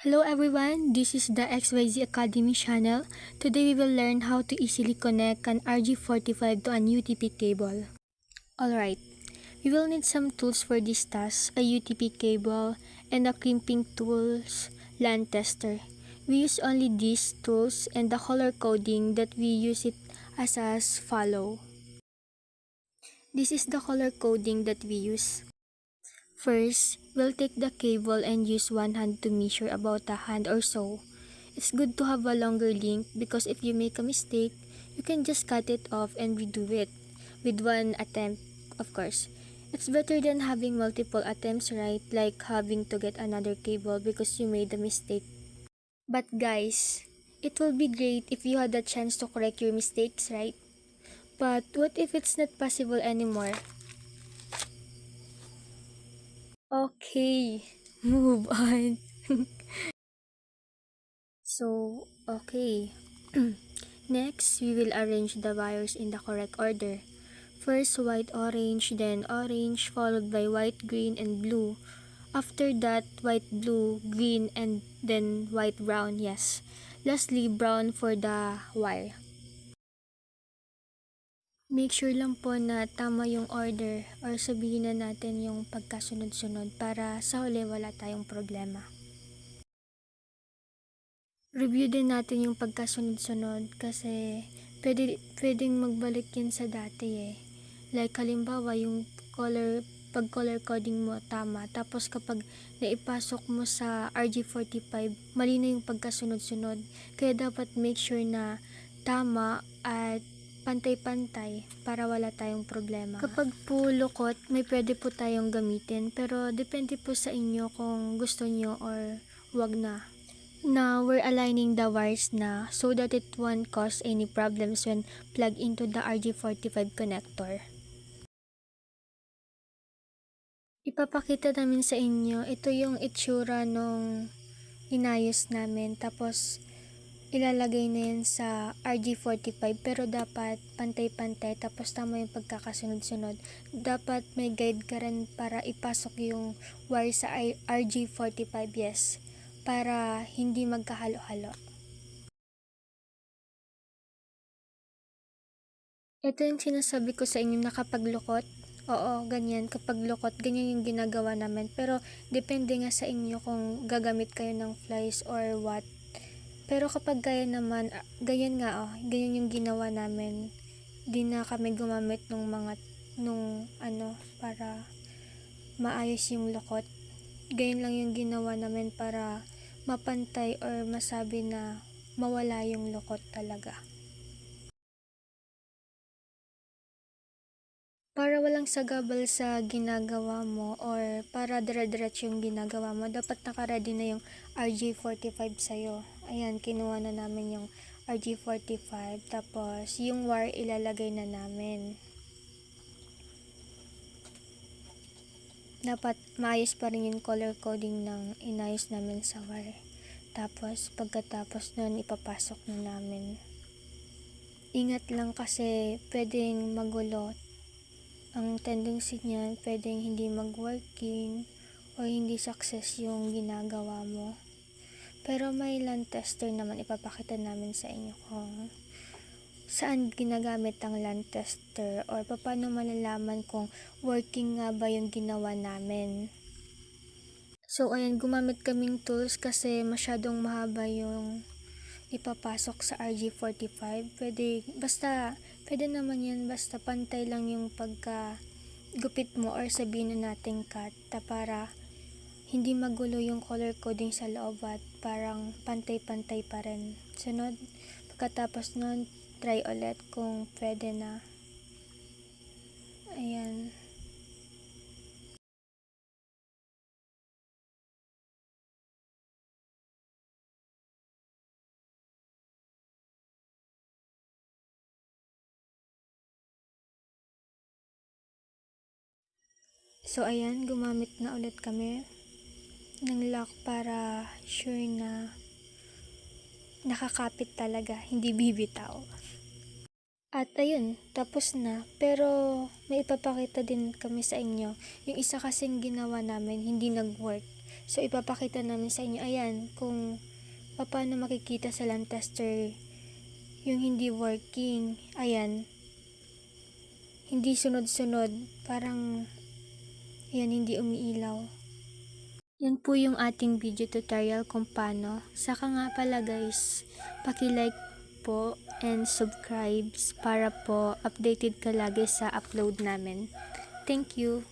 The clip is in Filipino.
Hello everyone, this is the XYZ Academy channel. Today we will learn how to easily connect an RG45 to an UTP cable. Alright, we will need some tools for this task, a UTP cable, and a crimping tools LAN tester. We use only these tools and the color coding that we use it as as follow. This is the color coding that we use. First, we'll take the cable and use one hand to measure about a hand or so. It's good to have a longer link because if you make a mistake, you can just cut it off and redo it with one attempt, of course. It's better than having multiple attempts, right? Like having to get another cable because you made a mistake. But guys, it will be great if you had the chance to correct your mistakes, right? But what if it's not possible anymore? Okay, move on. so, okay. Next, we will arrange the wires in the correct order. First, white orange, then orange, followed by white green and blue. After that, white blue, green, and then white brown, yes. Lastly, brown for the wire. Make sure lang po na tama yung order or sabihin na natin yung pagkasunod-sunod para sa huli wala tayong problema. Review din natin yung pagkasunod-sunod kasi pwede, pwedeng magbalik yun sa dati eh. Like halimbawa yung color, pag color coding mo tama tapos kapag naipasok mo sa RG45 mali na yung pagkasunod-sunod kaya dapat make sure na tama at pantay-pantay para wala tayong problema. Kapag po lukot, may pwede po tayong gamitin pero depende po sa inyo kung gusto nyo or wag na. Now, we're aligning the wires na so that it won't cause any problems when plug into the RG45 connector. Ipapakita namin sa inyo, ito yung itsura nung inayos namin. Tapos, ilalagay na yan sa RG45 pero dapat pantay-pantay tapos tama yung pagkakasunod-sunod. Dapat may guide ka rin para ipasok yung wire sa RG45, yes. Para hindi magkahalo-halo. Ito yung sinasabi ko sa inyo na kapag lukot, oo, ganyan, kapag lukot, ganyan yung ginagawa namin. Pero, depende nga sa inyo kung gagamit kayo ng flies or what. Pero kapag gaya naman, ah, ganyan nga oh, ganyan yung ginawa namin. Di na kami gumamit ng mga, nung ano, para maayos yung lukot. Ganyan lang yung ginawa namin para mapantay or masabi na mawala yung lukot talaga. Para walang sagabal sa ginagawa mo or para dire-diretso yung ginagawa mo, dapat nakaready na yung RG45 sa'yo. Ayan, kinuha na namin yung RG45. Tapos, yung wire ilalagay na namin. Dapat maayos pa rin yung color coding ng inayos namin sa wire. Tapos, pagkatapos nun, ipapasok na namin. Ingat lang kasi pwedeng magulo ang tendency niyan pwedeng hindi mag-working o hindi success yung ginagawa mo. Pero may land tester naman ipapakita namin sa inyo kung saan ginagamit ang land tester or paano malalaman kung working nga ba yung ginawa namin. So ayan, gumamit kaming tools kasi masyadong mahaba yung ipapasok sa RG45. Pwede, basta, pwede naman yan, basta pantay lang yung pagka gupit mo or sabihin na natin cut ta para hindi magulo yung color coding sa loob at parang pantay-pantay pa rin. Sunod, pagkatapos nun, try ulit kung pwede na. Ayan. So ayan, gumamit na ulit kami ng lock para sure na nakakapit talaga, hindi bibitaw. At ayun, tapos na. Pero may ipapakita din kami sa inyo. Yung isa kasing ginawa namin, hindi nag-work. So, ipapakita namin sa inyo, ayan, kung paano makikita sa lamp tester yung hindi working. Ayan, hindi sunod-sunod, parang, ayan, hindi umiilaw. Yan po yung ating video tutorial kung paano. Saka nga pala guys, paki-like po and subscribe para po updated ka lagi sa upload namin. Thank you.